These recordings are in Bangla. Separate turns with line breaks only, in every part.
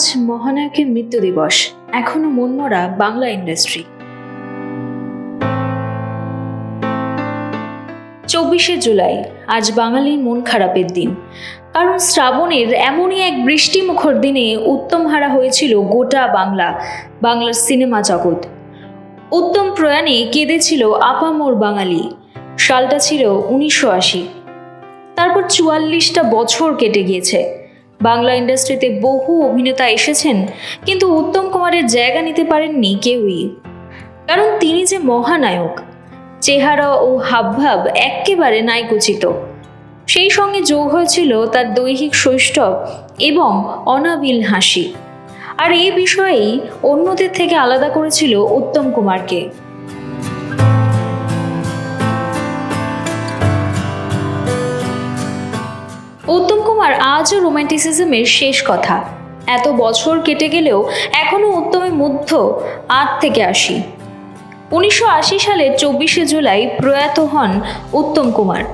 আজ মহানায়কের মৃত্যু দিবস। এখনও মনমরা বাংলা ইন্ডাস্ট্রি। চব্বিশে জুলাই, আজ বাঙালির মন খারাপের দিন। কারণ শ্রাবণের এমনই এক বৃষ্টিমুখর দিনে উত্তম হারা হয়েছিল গোটা বাংলা, বাংলার সিনেমা জগৎ। উত্তম প্রয়াণে কেঁদেছিল আপামোর বাঙালি। সালটা ছিল উনিশশো আশি। তারপর চুয়াল্লিশটা বছর কেটে গিয়েছে। বাংলা ইন্ডাস্ট্রিতে বহু অভিনেতা এসেছেন, কিন্তু উত্তম কুমারের জায়গা নিতে পারেননি কেউই। কারণ তিনি যে মহানায়ক, চেহারা ও হাবভাব এক্কেবারে নাইকুচিত। সেই সঙ্গে যোগ হয়েছিল তার দৈহিক শৈষ্ঠব এবং অনাবিল হাসি। আর এই বিষয়েই অন্যদের থেকে আলাদা করেছিল উত্তম কুমারকে। উত্তম কুমার আজও রোম্যান্টিসিজমের শেষ কথা। এত বছর কেটে গেলেও এখনও উত্তমের মধ্য আট থেকে আশি উনিশশো আশি সালের চব্বিশে জুলাই প্রয়াত হন উত্তম কুমার।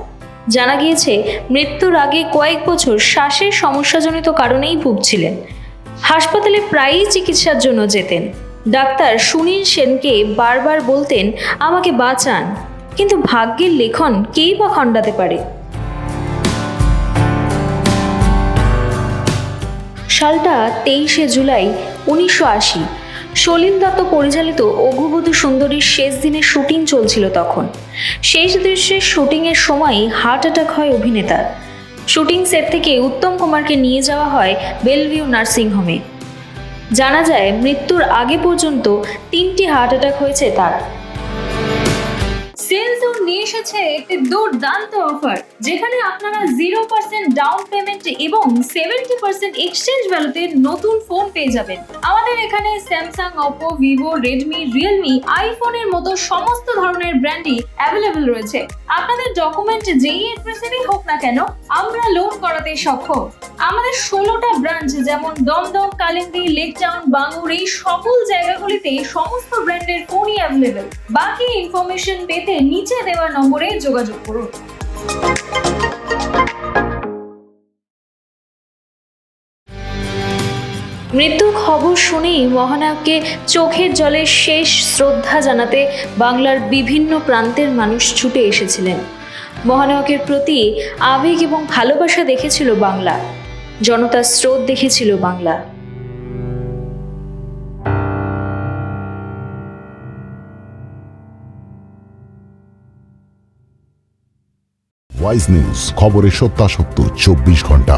জানা গিয়েছে, মৃত্যুর আগে কয়েক বছর শ্বাসের সমস্যাজনিত কারণেই ভুগছিলেন। হাসপাতালে প্রায়ই চিকিৎসার জন্য যেতেন। ডাক্তার সুনীল সেনকে বারবার বলতেন, আমাকে বাঁচান। কিন্তু ভাগ্যের লেখন কেই বা খণ্ডাতে পারে? সালটা তেইশে জুলাই উনিশশো আশি। সলিল দত্ত পরিচালিত অঘুবধূ সুন্দরীর শেষ দিনের শুটিং চলছিল তখন। শেষ দৃশ্যের শুটিংয়ের সময়ই হার্ট অ্যাটাক হয় অভিনেতার। শুটিং সেট থেকে উত্তম কুমারকে নিয়ে যাওয়া হয় বেলভিউ নার্সিংহোমে। জানা যায়, মৃত্যুর আগে পর্যন্ত তিনটি হার্ট অ্যাটাক হয়েছে তার। এসেছে একটি দুর্দান্ত অফার যেখানে আপনারা জিরো পার্সেন্ট ডাউন পেমেন্ট এবং সেভেন্টি পার্সেন্ট এক্সচেঞ্জ ভ্যালুতে নতুন ফোন পেয়ে যাবেন। আমাদের এখানে Samsung Oppo Vivo Redmi Realme আইফোনের মতো সমস্ত ধরনের ব্র্যান্ডই অ্যাভেলেবল রয়েছে। আপনাদের ডকুমেন্ট যেই অ্যাড্রেসেরই হোক না কেন, আমরা লোন করাতে সক্ষম। আমাদের ষোলোটা ব্রাঞ্চ যেমন দমদম, কালিন্দি লেক টাউন বাঙ্গুর, এই সকল জায়গাগুলিতে সমস্ত ব্র্যান্ডের ফোনই অ্যাভেলেবল বাকি ইনফরমেশন পেতে নিচে দেওয়া নম্বরে যোগাযোগ করুন। মৃত্যুর খবর শুনেই মহানায়ককে চোখের জলে শেষ শ্রদ্ধা জানাতে বাংলার বিভিন্ন প্রান্তের মানুষ ছুটে এসেছিলেন। মহানায়কের প্রতি আবেগ এবং ভালোবাসা দেখেছিল বাংলা। জনতার স্রোত দেখেছিল বাংলা।
ওয়াইজ নিউজ খবরের সত্যাসত্য চব্বিশ ঘণ্টা।